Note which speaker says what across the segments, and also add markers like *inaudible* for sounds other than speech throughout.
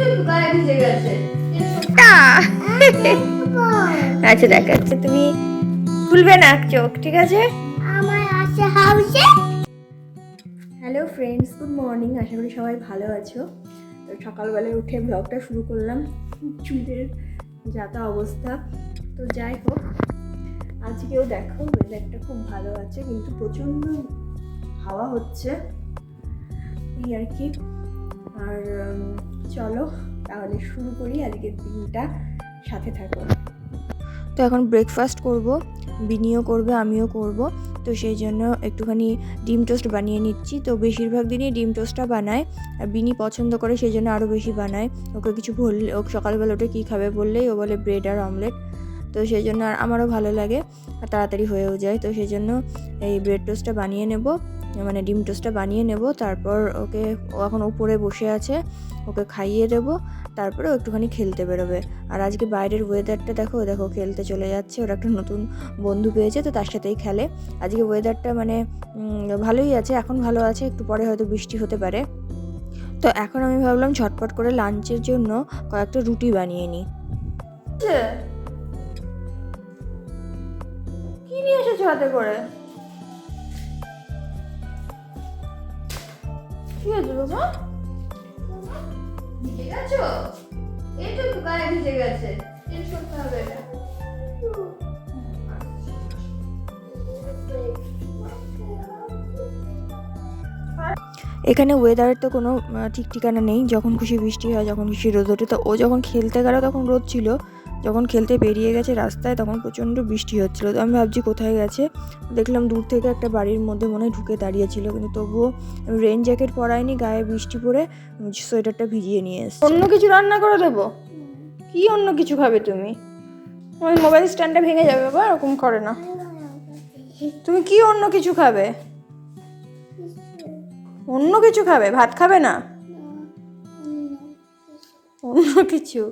Speaker 1: ভিজে গেছে। *laughs*
Speaker 2: আচ্ছা দেখাচ্ছে তুমি খুলবে না চোখ ঠিক আছে?
Speaker 3: আমার আছে হাউসে।
Speaker 2: হ্যালো ফ্রেন্ডস গুড মর্নিং আশা করি সবাই ভালো আছো। তো সকালবেলায় উঠে ব্লগটা শুরু করলাম চুলের যাতা অবস্থা। তো যাই হোক আজকেও দেখো ওয়েদারটা খুব ভালো আছে কিন্তু প্রচণ্ড হাওয়া হচ্ছে। এই আর কি। আর চলো, তাহলে শুরু করি, আজকের দিনটা সাথে থাকো। তো এখন ব্রেকফাস্ট করব, বিনিও করবে, আমিও করব। তো সেই জন্য একটুখানি ডিম টোস্ট বানিয়ে নিচ্ছি। তো বেশিরভাগ দিনই ডিম টোস্টটা বানায়, আর বিনি পছন্দ করে সেই জন্য আরও বেশি বানায়। ওকে কিছু বললে, ও সকালবেলা ওটা কী খাবে বললেই ও বলে ব্রেড আর অমলেট তো সেই জন্য আর আমারও ভালো লাগে, আর তাড়াতাড়ি হয়েও যায়। তো সেই জন্য এই ব্রেড টোস্টটা বানিয়ে নেব। মানে ডিম টোস্টটা বানিয়ে নেব। তারপর ওকে এখন উপরে বসে আছে, ওকে খাইয়ে দেবো। তারপরে একটুখানি খেলতে বেরোবে। আর আজকে বাইরের ওয়েদারটা দেখো দেখো খেলতে চলে যাচ্ছে। ওর একটা নতুন বন্ধু পেয়েছে, তো তার সাথেই খেলে। আজকে ওয়েদারটা মানে ভালোই আছে, এখন ভালো আছে, একটু পরে হয়তো বৃষ্টি হতে পারে। তো এখন আমি ভাবলাম ঝটপট করে লাঞ্চের জন্য কয়েকটা রুটি বানিয়ে নিই। কি নিয়ে এসেছ হাতে করে? কি হয়েছে বাবা?
Speaker 1: ভিজে গেছো? এইটুকু গায়ে ভিজে গেছে। চেঞ্জ করতে হবে এটা
Speaker 2: এখানে ওয়েদারের তো কোনো ঠিক ঠিকানা নেই। যখন খুশি বৃষ্টি হয় যখন খুশি রোদ ওঠে। তো ও যখন খেলতে গেল তখন রোদ ছিল। যখন খেলতে বেরিয়ে গেছে রাস্তায় তখন প্রচণ্ড বৃষ্টি হচ্ছিল। তো আমি ভাবছি কোথায় গেছে? দেখলাম দূর থেকে একটা বাড়ির মধ্যে মনে ঢুকে দাঁড়িয়েছিল, কিন্তু তবুও আমি রেন জ্যাকেট পরায়নি গায়ে বৃষ্টি পরে সোয়েটারটা ভিজিয়ে নিয়ে এসে অন্য কিছু রান্না করে দেবো? কি অন্য কিছু খাবে তুমি? ওই মোবাইল স্ট্যান্ডটা ভেঙে যাবে বাবা এরকম করে না। তুমি কি অন্য কিছু খাবে? অন্য কিছু খাবে? ভাত খাবে না? অন্য কিছু?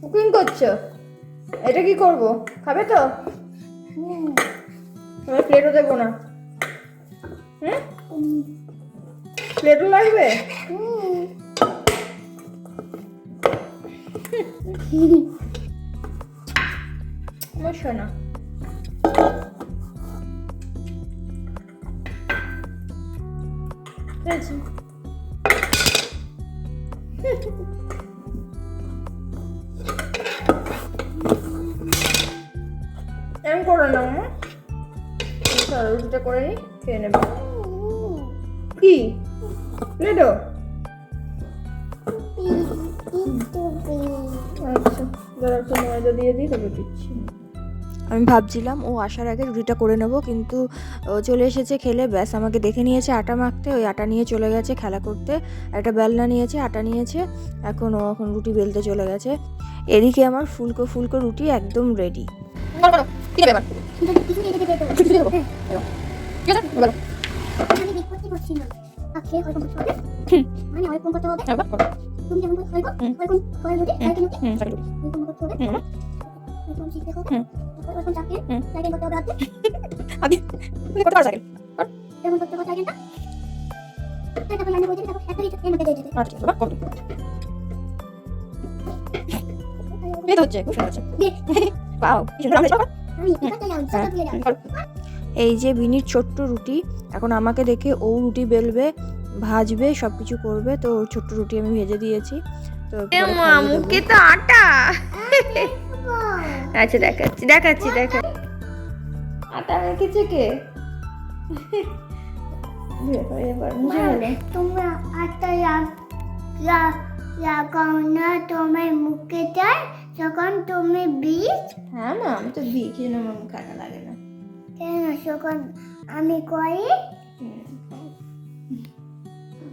Speaker 2: কুকিং করছ? এটা কি করব? খাবে তো? প্লেটও দেবো না। হুম? প্লেটও লাগবে? বসো না পেয়েছি এম করো না মা। রুটিটা করে নিই খেয়ে নেবে। কি? প্লেটো? আচ্ছা দাঁড়া একটু ময়দা দিয়ে দিই তবে দিচ্ছি। আমি ভাবছিলাম ও আসার আগে রুটিটা করে নেব কিন্তু ও চলে এসেছে খেলে ব্যাস আমাকে দেখে নিয়েছে আটা মাখতে ওই আটা নিয়ে চলে গেছে খেলা করতে একটা বেলনা নিয়েছে আটা নিয়েছে এখন ও এখন রুটি বেলতে চলে গেছে। এদিকে আমার ফুলকো ফুলকো রুটি একদম রেডি
Speaker 3: আমি বিট করতে পারছি না আজকে ওরকম করতে যদি সাইকেল উঠে করতে হবে সাইকেলটা তারপর লাইনে বসে তারপর একটা এর মধ্যে দিয়ে দিতে আমি এটাতে যাও সেটা দিয়ে যাও *laughs*
Speaker 2: এই যে বিনির ছোট্ট রুটি এখন আমাকে দেখে ও রুটি বেলবে ভাজবে সব কিছু করবে তো ওর ছোট্ট রুটি আমি ভেজে দিয়েছি তো।
Speaker 1: মুখে তো আটা *laughs*
Speaker 2: আচ্ছা দেখাচ্ছি দেখাচ্ছি দেখা
Speaker 1: আটা মেখেছে কে। *laughs*
Speaker 3: তোমরা লাগাও না তোমার মুখে যায় যখন তুমি বীজ
Speaker 2: হ্যাঁ মা আমি তো বি কি জন্য আমার মুখে লাগে না।
Speaker 3: কেন যখন আমি করি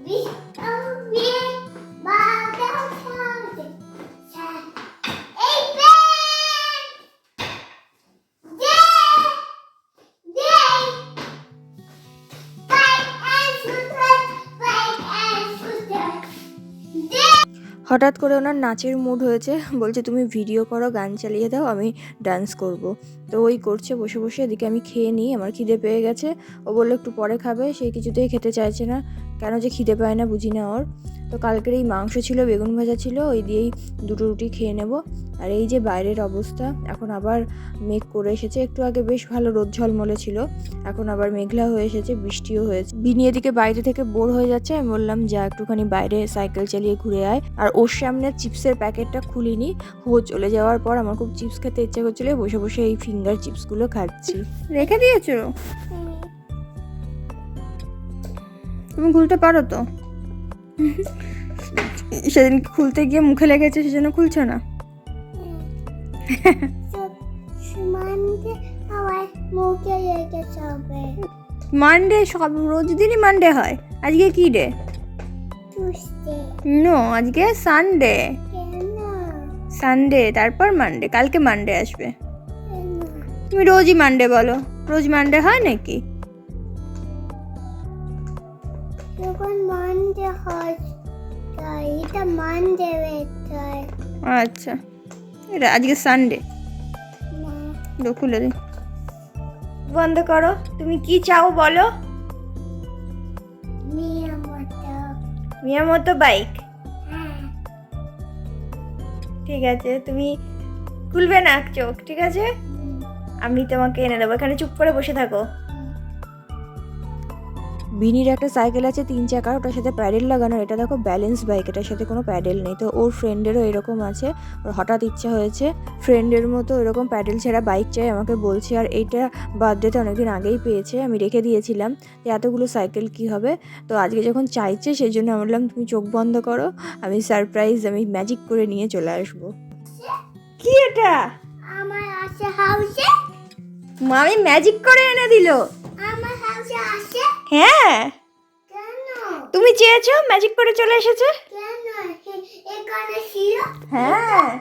Speaker 3: বীজ
Speaker 2: হঠাৎ করে ওনার নাচের মুড হয়েছে, বলছে তুমি ভিডিও করো, গান চালিয়ে দাও, আমি ডান্স করব। তো ওই করছে, বসে বসে এদিকে আমি খেয়ে নিই, আমার খিদে পেয়ে গেছে। ও বলল, একটু পরে খাবে সেই কিছুতেই খেতে চাইছে না। কেন যে খিদে পায় না, বুঝি না ওর। তো কালকের এই মাংস ছিল বেগুন ভাজা ছিল ওই দিয়েই দুটো রুটি খেয়ে নেব। আর এই যে বাইরের অবস্থা এখন আবার মেঘ করে এসেছে। একটু আগে বেশ ভালো রোদ ঝলমলে ছিল এখন আবার মেঘলা হয়ে এসেছে বৃষ্টিও হয়েছে। বিনি এদিকে বাইরে থেকে বোর হয়ে যাচ্ছে আমি বললাম যা একটুখানি বাইরে সাইকেল চালিয়ে ঘুরে আয়। আর ওর সামনে চিপসের প্যাকেটটা খুলিনি। ও চলে যাওয়ার পর আমার খুব চিপস খেতে ইচ্ছে করছিল বসে বসে এই ফিঙ্গার চিপসগুলো খাচ্ছি। রেখে দিয়েছ? তুমি খুলতে পারো তো? *laughs* সেদিন খুলতে গিয়ে মুখে লেগেছে সেজন্য খুলছো না? *laughs* মানডে সব রোজ দিনই মানডে হয়। আজকে কি ডে নো আজকে সানডে সানডে তারপর মানডে কালকে মানডে আসবে। তুমি রোজই মানডে বলো। রোজ মানডে হয় নাকি?
Speaker 3: মানতে হয় তাই এটা মানতে বেটায়
Speaker 2: আচ্ছা এটা আজকে সানডে খুলে দিই। বন্ধ করো। তুমি কি চাও বলো?
Speaker 3: মিয়া মতো
Speaker 2: বাইক।
Speaker 3: হ্যাঁ।
Speaker 2: ঠিক আছে তুমি খুলবে না চোখ ঠিক আছে? আমি তোমাকে এনে দেবো। এখানে চুপ করে বসে থাকো। বিনির একটা সাইকেল আছে তিন চাকার ওটার সাথে প্যাডেল লাগানো এটা দেখো ব্যালেন্স বাইক এটার সাথে কোনো প্যাডেল নেই। তো ওর ফ্রেন্ডেরও এরকম আছে ওর হঠাৎ ইচ্ছা হয়েছে। ফ্রেন্ডের মতো এরকম প্যাডেল ছাড়া বাইক চাই আমাকে বলছে। আর এইটা বার্থডেতে অনেকদিন আগেই পেয়েছে আমি রেখে দিয়েছিলাম। যে এতগুলো সাইকেল কি হবে? তো আজকে যখন চাইছে সেই জন্য আমি বললাম তুমি চোখ বন্ধ করো আমি সারপ্রাইজ আমি ম্যাজিক করে নিয়ে চলে আসব। কি এটা?
Speaker 3: আমার আছে হাউসে
Speaker 2: মামি ম্যাজিক করে এনে দিলো।
Speaker 3: আমার হাউসে আছে
Speaker 2: হ্যাঁ। তুমি চেয়েছো? ম্যাজিক করে চলে এসেছে? হ্যাঁ।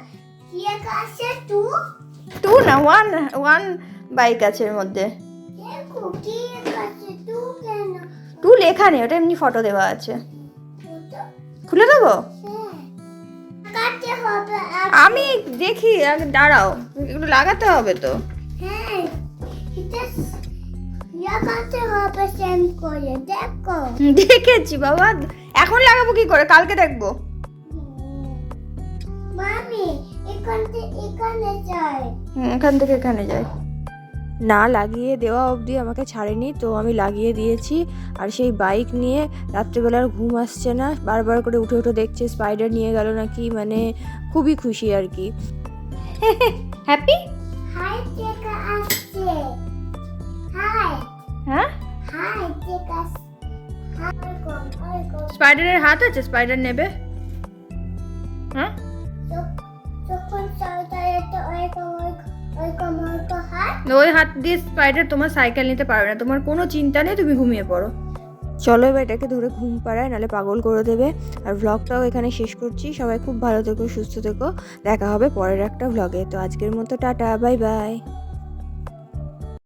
Speaker 2: টু? না ওয়ান ওয়ান বাইক আছে এর মধ্যে। টু লেখা নেই ওটা এমনি ফটো দেওয়া আছে। খুলে দেবো?
Speaker 3: হ্যাঁ।
Speaker 2: আমি দেখি দাঁড়াও একটু লাগাতে হবে তো।
Speaker 3: হ্যাঁ
Speaker 2: দেখেছি বাবা। এখন লাগাবো কি করে? কালকে দেখব।
Speaker 3: এখান থেকে এখানে যাই
Speaker 2: না লাগিয়ে দেওয়া অবধি আমাকে ছাড়েনি তো আমি লাগিয়ে দিয়েছি। আর সেই বাইক নিয়ে রাত্রেবেলার ঘুম আসছে না। বারবার করে উঠে উঠে দেখছে স্পাইডার নিয়ে গেল নাকি? মানে খুবই খুশি আর কি। *laughs* হ্যাপি স্পাইডারের হাত আছে? স্পাইডার নেবে? হ্যাঁ? ওই হাত দিয়ে স্পাইডার তোমার সাইকেল নিতে পারবে না। তোমার কোনো চিন্তা নেই, তুমি ঘুমিয়ে পড়ো। চলো এবার এটাকে ধরে ঘুম পাড়ায়, নাহলে পাগল করে দেবে। আর ভ্লগটাও এখানে শেষ করছি। সবাই খুব ভালো থেকো, সুস্থ থেকো। দেখা হবে পরের একটা ভ্লগে তো আজকের মতো টাটা, বাই বাই।